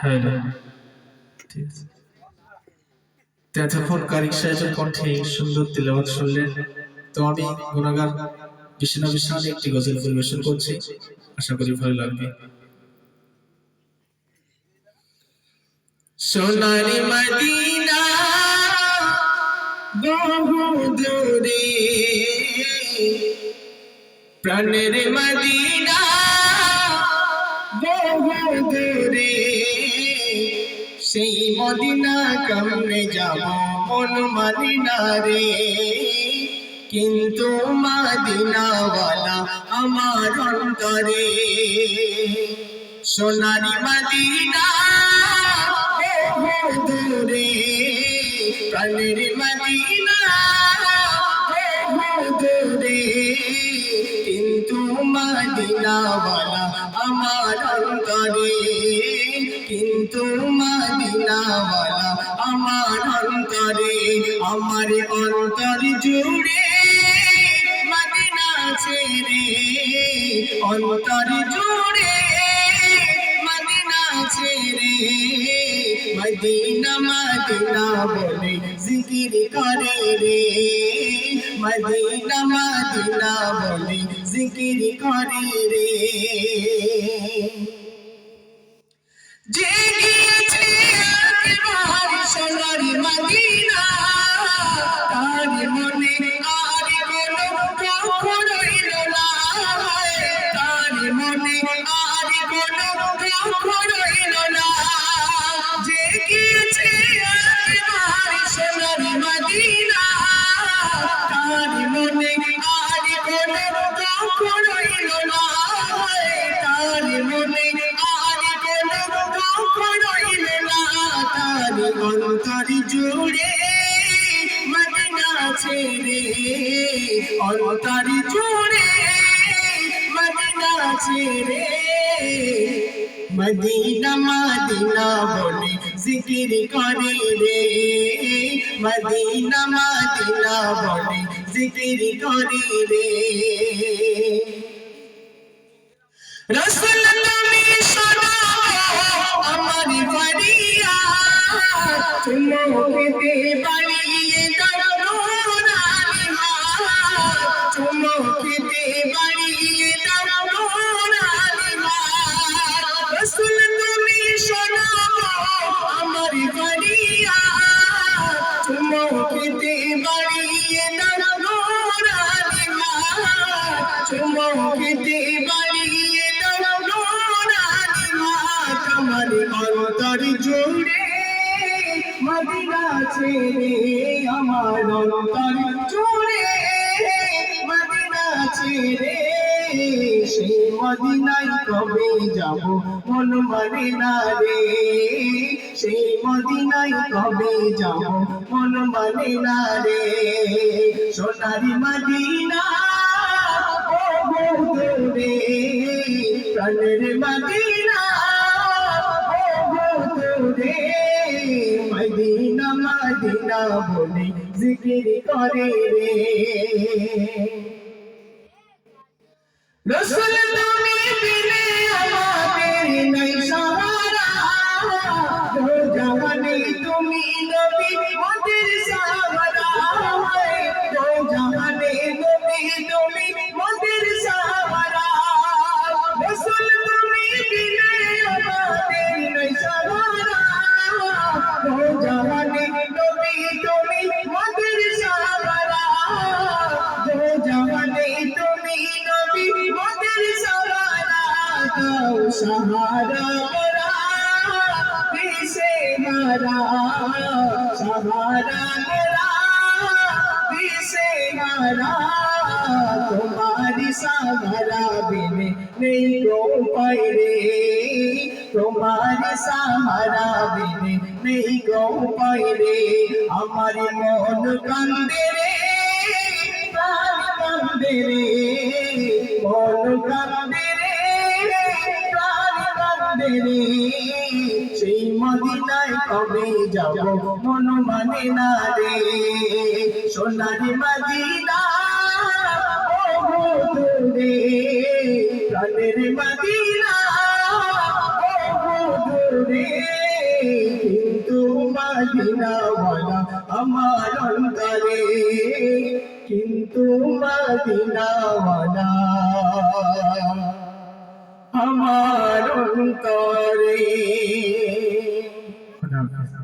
Hello কারিক সাহেবের কণ্ঠে সুন্দর শুনলেন। তো আমি বিষ্ণু বিশ্বনাথ একটি গজল পরিবেশন করছি। আশা করি ভালো লাগবে। সোনারি মদিনা বহু দূরে প্রাণের মদিনা বহু দূরে সেই মদিনা কেমনে যাব, মন মদিনা রে। কিন্তু মদিনাওয়ালা আমার অন্তরে। সোনারি মদিনা দূরে। প্রাণের মদিনা দূরে। কিন্তু মদিনাওয়ালা আমার অন্তরে। কিন্তু মদিনাওয়ালা আমার অন্তরে আমার অন্তর জুড়ে মদিনা ছেড়ে অন্তর জুড়ে মদিনা ছেড়ে মদিনা মদিনা বলে জিকির করে রে মদিনা মদিনা বলে জিকির করে রে যে মদিনা। তার মনে আর কোনো দুঃখ রইল না? তার মনে আর কোনো দুঃখ রইল না? তার অন্তর জুড়ে মদিনা ছেড়ে, অন্তর জুড়ে মদিনা ছেড়ে। মদিনা মদিনা বলে জিকির করে রে। মদিনা মদিনা বলে জিকির করে রে। রসুল তুমি শোনাও আমার ফরিয়া। চুমুকতে বাড়িয়ে দাও নুরানি হাত চুমুকতে বাড়িয়ে চুমুকতে বাড়িয়ে দাও নুরানি চুমুকতে বাড়িয়ে দাও নুরানি হাত আমার অন্তর জুড়ে মদিনা ছেড়ে আমার অন্তর জুড়ে। মদিনা ছেড়ে সেই মদিনায় কবে যাব? মন মানে না রে। সেই মদিনায় কবে যাব? মন মানে না রে। সোনারি মদিনা প্রাণের মদিনা মদিনা মদিনা বলে জিকির করে রে। রসুল দাও সাহারা মোরা দিশে মারা সাহারা মোরা দিশে মারা তোমারি সাহারা বিনে নেই গো পাইরে তোমারি সাহারা বিনে নেই গো পাইরে আমার মন কান্দে রে প্রাণ কান্দে রে মন কান্দে রে প্রাণ কান্দে রে। সেই মদিনায় কবে যাব? মন মানে না রে। সোনারি মদিনা প্রাণের মদিনা, ও দূরে মদিনাওয়ালা আমার অন্তরে। কিন্তু মদিনাওয়ালা আমার অন্তরে।